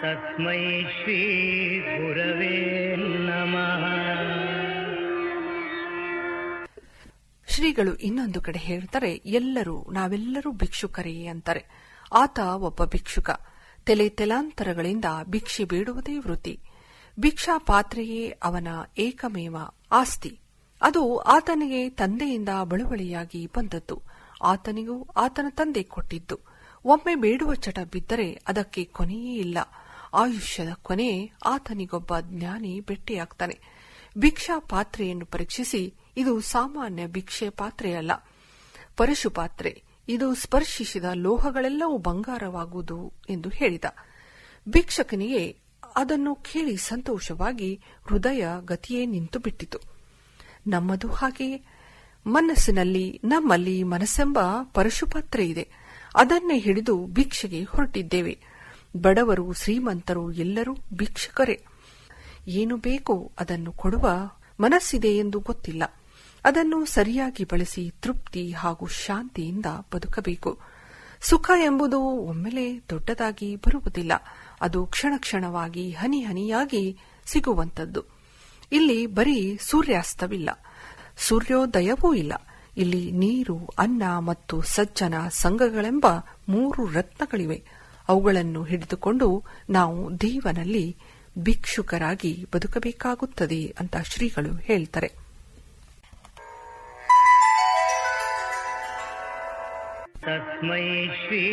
तस्मै श्रीगुरवे नमः ಶ್ರೀಗಳು ಇನ್ನೊಂದು ಕಡೆ ಹೇಳ್ತಾರೆ ಎಲ್ಲರೂ ನಾವೆಲ್ಲರೂ ಭಿಕ್ಷುಕರೇ ಅಂತಾರೆ ಆತ ಒಬ್ಬ ಭಿಕ್ಷುಕ ತೆಲೆ ತೆಲಾಂತರಗಳಿಂದ ಭಿಕ್ಷೆ ಬೇಡುವುದೇ ವೃತ್ತಿ ಭಿಕ್ಷಾ ಪಾತ್ರೆಯೇ ಅವನ ಏಕಮೇವ ಆಸ್ತಿ ಅದು ಆತನಿಗೆ ತಂದೆಯಿಂದ ಬಳುವಳಿಯಾಗಿ ಬಂದದ್ದು ಆತನಿಗೂ ಆತನ ತಂದೆ ಕೊಟ್ಟಿದ್ದು ಒಮ್ಮೆ ಬೇಡುವ ಚಟ ಬಿದ್ದರೆ ಅದಕ್ಕೆ ಕೊನೆಯೇ ಇಲ್ಲ ಆಯುಷ್ಯದ ಕೊನೆ ಆತನಿಗೊಬ್ಬ ಜ್ಞಾನಿ ಭೇಟಿಯಾಗ್ತಾನೆ. ಭಿಕ್ಷಾ ಪಾತ್ರೆಯನ್ನು ಪರೀಕ್ಷಿಸಿ, ಇದು ಸಾಮಾನ್ಯ ಭಿಕ್ಷೆ ಪಾತ್ರೆಯಲ್ಲ ಪರಶು ಪಾತ್ರೆ, ಇದು ಸ್ಪರ್ಶಿಸಿದ ಲೋಹಗಳೆಲ್ಲವೂ ಬಂಗಾರವಾಗುವುದು ಎಂದು ಹೇಳಿದ. ಭಿಕ್ಷಕನಿಗೆ ಅದನ್ನು ಕೇಳಿ ಸಂತೋಷವಾಗಿ ಹೃದಯ ಗತಿಯೇ ನಿಂತು ಬಿಟ್ಟಿತು ನಮ್ಮದು ಹಾಗೆಯೇ ಮನಸ್ಸಿನಲ್ಲಿ ನಮ್ಮಲ್ಲಿ ಮನಸ್ಸೆಂಬ ಪರಶುಪಾತ್ರೆ ಇದೆ. ಅದನ್ನೇ ಹಿಡಿದು ಭಿಕ್ಷೆಗೆ ಹೊರಟಿದ್ದೇವೆ. ಬಡವರು, ಶ್ರೀಮಂತರು ಎಲ್ಲರೂ ಭಿಕ್ಷುಕರೇ. ಏನು ಬೇಕೋ ಅದನ್ನು ಕೊಡುವ ಮನಸ್ಸಿದೆ ಎಂದು ಗೊತ್ತಿಲ್ಲ. ಅದನ್ನು ಸರಿಯಾಗಿ ಬಳಸಿ ತೃಪ್ತಿ ಹಾಗೂ ಶಾಂತಿಯಿಂದ ಬದುಕಬೇಕು. ಸುಖ ಎಂಬುದು ಒಮ್ಮೆಲೆ ದೊಡ್ಡದಾಗಿ ಬರುವುದಿಲ್ಲ. ಅದು ಕ್ಷಣ ಕ್ಷಣವಾಗಿ ಹನಿ ಹನಿಯಾಗಿ ಸಿಗುವಂತದ್ದು ಇಲ್ಲಿ ಬರೀ ಸೂರ್ಯಾಸ್ತವಿಲ್ಲ. ಸೂರ್ಯೋದಯವೂ ಇಲ್ಲ. ಇಲ್ಲಿ ನೀರು, ಅನ್ನ ಮತ್ತು ಸಜ್ಜನ ಸಂಘಗಳೆಂಬ ಮೂರು ರತ್ನಗಳಿವೆ. ಅವುಗಳನ್ನು ಹಿಡಿದುಕೊಂಡು ನಾವು ದೇವನಲ್ಲಿ ಭಿಕ್ಷುಕರಾಗಿ ಬದುಕಬೇಕಾಗುತ್ತದೆ ಅಂತ ಶ್ರೀಗಳು ಹೇಳ್ತಾರೆ. ತಸ್ಮೈ ಶ್ರೀ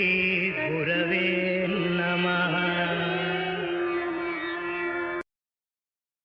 ಗುರವೇ ನಮಃ.